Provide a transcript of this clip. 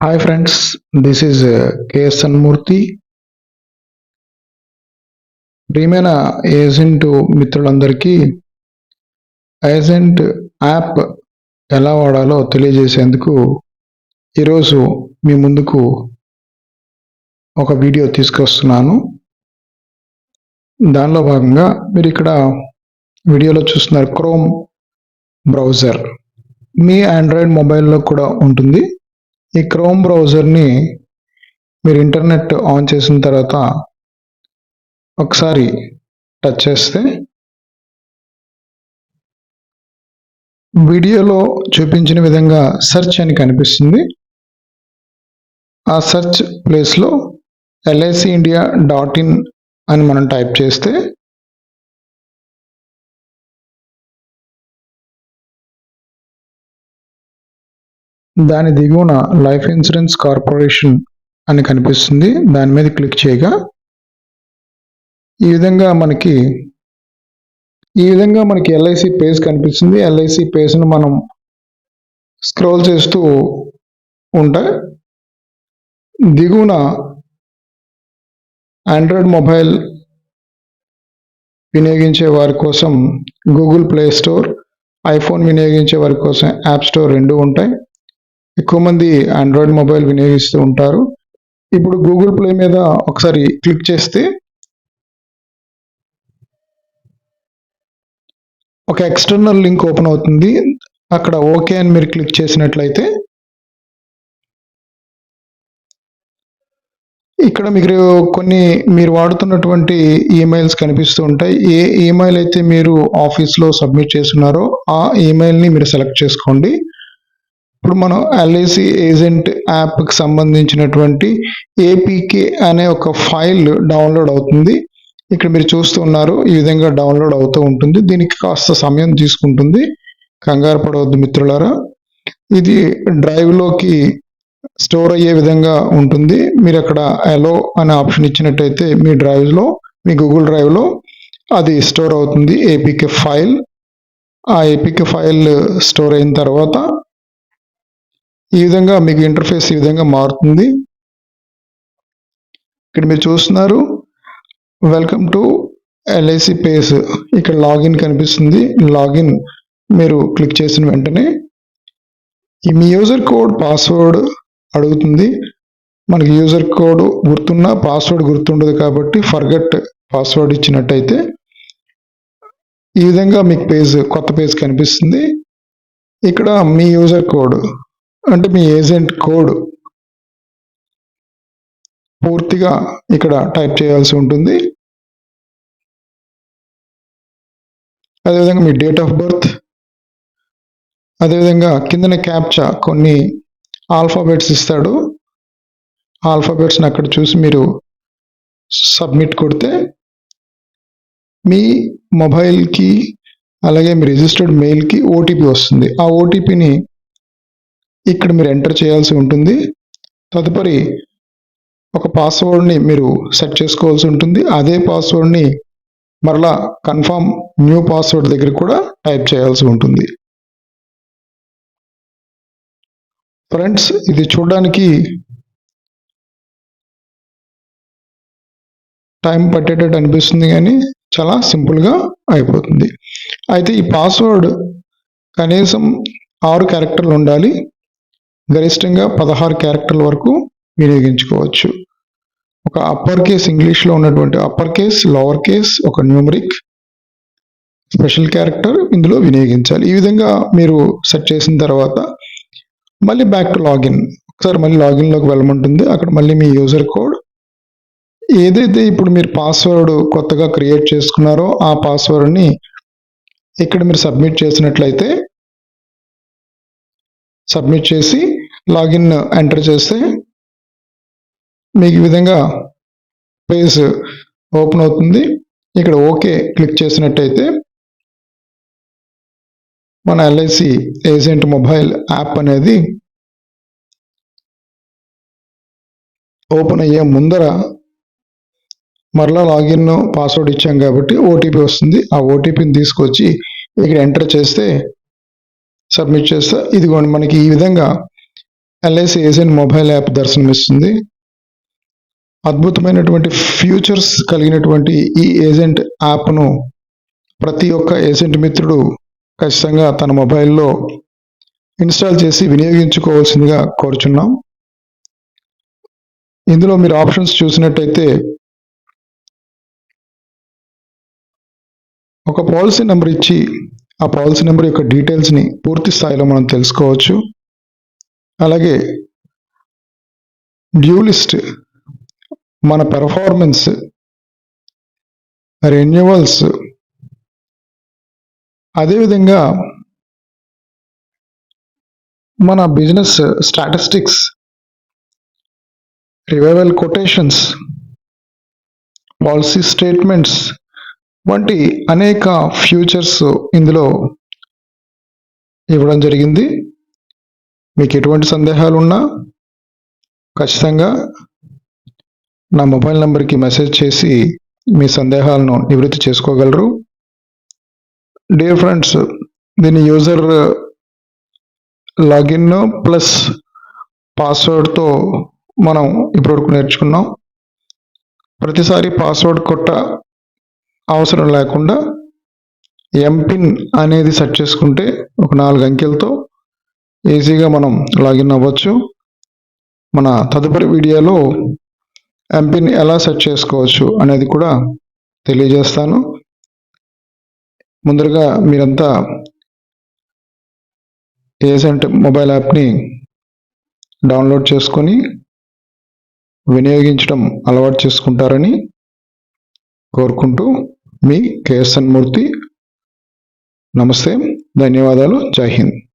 Hi friends this is KS Sanmurthi ప్రియమైన agent మిత్రులందరికీ agent app ఎలా వాడాలో తెలియజేసేందుకు ఈరోజు మీ ముందుకు ఒక వీడియో తీసుకొస్తున్నాను. దానిలో భాగంగా మీరు ఇక్కడ వీడియోలో చూస్తున్నారు క్రోమ్ బ్రౌజర్ మీ ఆండ్రాయిడ్ మొబైల్లో కూడా ఉంటుంది. ఈ క్రోమ్ బ్రౌజర్ని మీరు ఇంటర్నెట్ ఆన్ చేసిన తర్వాత ఒకసారి టచ్ చేస్తే వీడియోలో చూపించిన విధంగా సెర్చ్ అని కనిపిస్తుంది. ఆ సెర్చ్ ప్లేస్లో ఎల్ఐసి ఇండియా డాట్ ఇన్ అని మనం టైప్ చేస్తే దాని దిగువన లైఫ్ ఇన్సూరెన్స్ కార్పొరేషన్ అని కనిపిస్తుంది. దాని మీద క్లిక్ చేయగా ఈ విధంగా మనకి ఈ విధంగా మనకి ఎల్ఐసి పేజ్ కనిపిస్తుంది. ఎల్ఐసి పేజ్ను మనం స్క్రోల్ చేస్తూ ఉంటే దిగువన ఆండ్రాయిడ్ మొబైల్ వినియోగించే వారి కోసం గూగుల్ ప్లే స్టోర్ ఐఫోన్ వినియోగించే వారి కోసం యాప్ స్టోర్ రెండు ఉంటాయి. ఎక్కువ మంది ఆండ్రాయిడ్ మొబైల్ వినియోగిస్తూ ఉంటారు. ఇప్పుడు గూగుల్ ప్లే మీద ఒకసారి క్లిక్ చేస్తే ఒక ఎక్స్టర్నల్ లింక్ ఓపెన్ అవుతుంది. అక్కడ ఓకే అని మీరు క్లిక్ చేసినట్లయితే ఇక్కడ మీకు కొన్ని మీరు వాడుతున్నటువంటి ఈమెయిల్స్ కనిపిస్తూ ఉంటాయి. ఏ ఈమెయిల్ అయితే మీరు ఆఫీస్లో సబ్మిట్ చేస్తున్నారో ఆ ఈమెయిల్ని మీరు సెలెక్ట్ చేసుకోండి. ఇప్పుడు మనం ఎల్ఐసి ఏజెంట్ యాప్కి సంబంధించినటువంటి ఏపీకే అనే ఒక ఫైల్ డౌన్లోడ్ అవుతుంది. ఇక్కడ మీరు చూస్తూ ఉన్నారు ఈ విధంగా డౌన్లోడ్ అవుతూ ఉంటుంది. దీనికి కాస్త సమయం తీసుకుంటుంది. కంగారు పడవద్దు మిత్రులారా. ఇది డ్రైవ్లోకి స్టోర్ అయ్యే విధంగా ఉంటుంది. మీరు అక్కడ ఎలో అనే ఆప్షన్ ఇచ్చినట్టయితే మీ డ్రైవ్లో మీ గూగుల్ డ్రైవ్లో అది స్టోర్ అవుతుంది. ఏపీకే ఫైల్ ఆ ఏపీకే ఫైల్ స్టోర్ అయిన తర్వాత ఈ విధంగా మీకు ఇంటర్ఫేస్ ఈ విధంగా మారుతుంది. ఇక్కడ మీరు చూస్తున్నారు. వెల్కమ్ టు ఎల్ఐసి పేజ్ ఇక్కడ లాగిన్ కనిపిస్తుంది. లాగిన్ మీరు క్లిక్ చేసిన వెంటనే ఈ మీ యూజర్ కోడ్ పాస్వర్డ్ అడుగుతుంది. మనకి యూజర్ కోడ్ గుర్తున్నా పాస్వర్డ్ గుర్తుండదు కాబట్టి ఫర్గట్ పాస్వర్డ్ ఇచ్చినట్టయితే ఈ విధంగా మీకు పేజ్ కొత్త పేజ్ కనిపిస్తుంది. ఇక్కడ మీ యూజర్ కోడ్ అంటే మీ ఏజెంట్ కోడ్ పూర్తిగా ఇక్కడ టైప్ చేయాల్సి ఉంటుంది. అదేవిధంగా మీ డేట్ ఆఫ్ బర్త్ అదేవిధంగా కిందన క్యాప్చా కొన్ని ఆల్ఫాబెట్స్ ఇస్తాడు. ఆల్ఫాబెట్స్ని అక్కడ చూసి మీరు సబ్మిట్ కొడితే మీ మొబైల్కి అలాగే మీ రిజిస్టర్డ్ మెయిల్కి ఓటీపీ వస్తుంది. ఆ ఓటీపీని ఇక్కడ మీరు ఎంటర్ చేయాల్సి ఉంటుంది. తదుపరి ఒక పాస్వర్డ్ని మీరు సెట్ చేసుకోవాల్సి ఉంటుంది. అదే పాస్వర్డ్ని మరలా కన్ఫర్మ్ న్యూ పాస్వర్డ్ దగ్గర కూడా టైప్ చేయాల్సి ఉంటుంది. ఫ్రెండ్స్ ఇది చూడడానికి టైం పట్టేటట్టు అనిపిస్తుంది కానీ చాలా సింపుల్గా అయిపోతుంది. అయితే ఈ పాస్వర్డ్ కనీసం ఆరు క్యారెక్టర్లు ఉండాలి. గరిష్టంగా పదహారు క్యారెక్టర్ల వరకు వినియోగించుకోవచ్చు. ఒక అప్పర్ కేస్ ఇంగ్లీష్లో ఉన్నటువంటి అప్పర్ కేస్ లోవర్ కేస్ ఒక న్యూమరిక్ స్పెషల్ క్యారెక్టర్ ఇందులో వినియోగించాలి. ఈ విధంగా మీరు సెట్ చేసిన తర్వాత మళ్ళీ బ్యాక్ టు లాగిన్ ఒకసారి మళ్ళీ లాగిన్లోకి వెళ్ళమంటుంది. అక్కడ మళ్ళీ మీ యూజర్ కోడ్ ఏదైతే ఇప్పుడు మీరు పాస్వర్డ్ కొత్తగా క్రియేట్ చేసుకున్నారో ఆ పాస్వర్డ్ని ఇక్కడ మీరు సబ్మిట్ చేసినట్లయితే సబ్మిట్ చేసి లాగిన్ ఎంటర్ చేస్తే మీకు ఈ విధంగా పేజ్ ఓపెన్ అవుతుంది. ఇక్కడ ఓకే క్లిక్ చేసినట్టయితే మన ఎల్ఐసి ఏజెంట్ మొబైల్ యాప్ అనేది ఓపెన్ అయ్యే ముందర మరలా లాగిన్ పాస్వర్డ్ ఇచ్చాం కాబట్టి ఓటీపీ వస్తుంది. ఆ ఓటీపీని తీసుకొచ్చి ఇక్కడ ఎంటర్ చేస్తే సబ్మిట్ చేస్తే ఇదిగోండి మనకి ఈ విధంగా ఎల్ఐసి ఏజెంట్ మొబైల్ యాప్ దర్శనమిస్తుంది. అద్భుతమైనటువంటి ఫ్యూచర్స్ కలిగినటువంటి ఈ ఏజెంట్ యాప్ను ప్రతి ఒక్క ఏజెంట్ మిత్రుడు ఖచ్చితంగా తన మొబైల్లో ఇన్స్టాల్ చేసి వినియోగించుకోవాల్సిందిగా కోరుచున్నాం. ఇందులో మీరు ఆప్షన్స్ చూసినట్టయితే ఒక పాలసీ నెంబర్ ఇచ్చి ఆ పాలసీ నెంబర్ యొక్క డీటెయిల్స్ని పూర్తి స్థాయిలో మనం తెలుసుకోవచ్చు. అలాగే డ్యూలిస్ట్ మన పెర్ఫార్మెన్స్ రెన్యువల్స్ అదేవిధంగా మన business statistics revival quotations policy statements వంటి అనేక ఫ్యూచర్స్ ఇందులో ఇవ్వడం జరిగింది. మీకు ఎటువంటి సందేహాలు ఉన్నా ఖచ్చితంగా నా మొబైల్ నెంబర్కి మెసేజ్ చేసి మీ సందేహాలను నివృత్తి చేసుకోగలరు. డియర్ ఫ్రెండ్స్ దీని యూజర్ లాగిన్ ప్లస్ పాస్వర్డ్తో మనం ఇప్పటివరకు నేర్చుకున్నాం. ప్రతిసారి పాస్వర్డ్ కొట్ట అవసరం లేకుండా ఎంపిన్ అనేది సెట్ చేసుకుంటే ఒక నాలుగు అంకెలతో ఈజీగా మనం లాగిన్ అవ్వచ్చు. మన తదుపరి వీడియోలో ఎంపిన్ ఎలా సెట్ చేసుకోవచ్చు అనేది కూడా తెలియజేస్తాను. ముందరగా మీరంతా ఏజెంట్ మొబైల్ యాప్ని డౌన్లోడ్ చేసుకొని వినియోగించడం అలవాటు చేసుకుంటారని కోరుకుంటూ మీ కేఎస్ఎన్ మూర్తి. నమస్తే ధన్యవాదాలు. జై హింద్.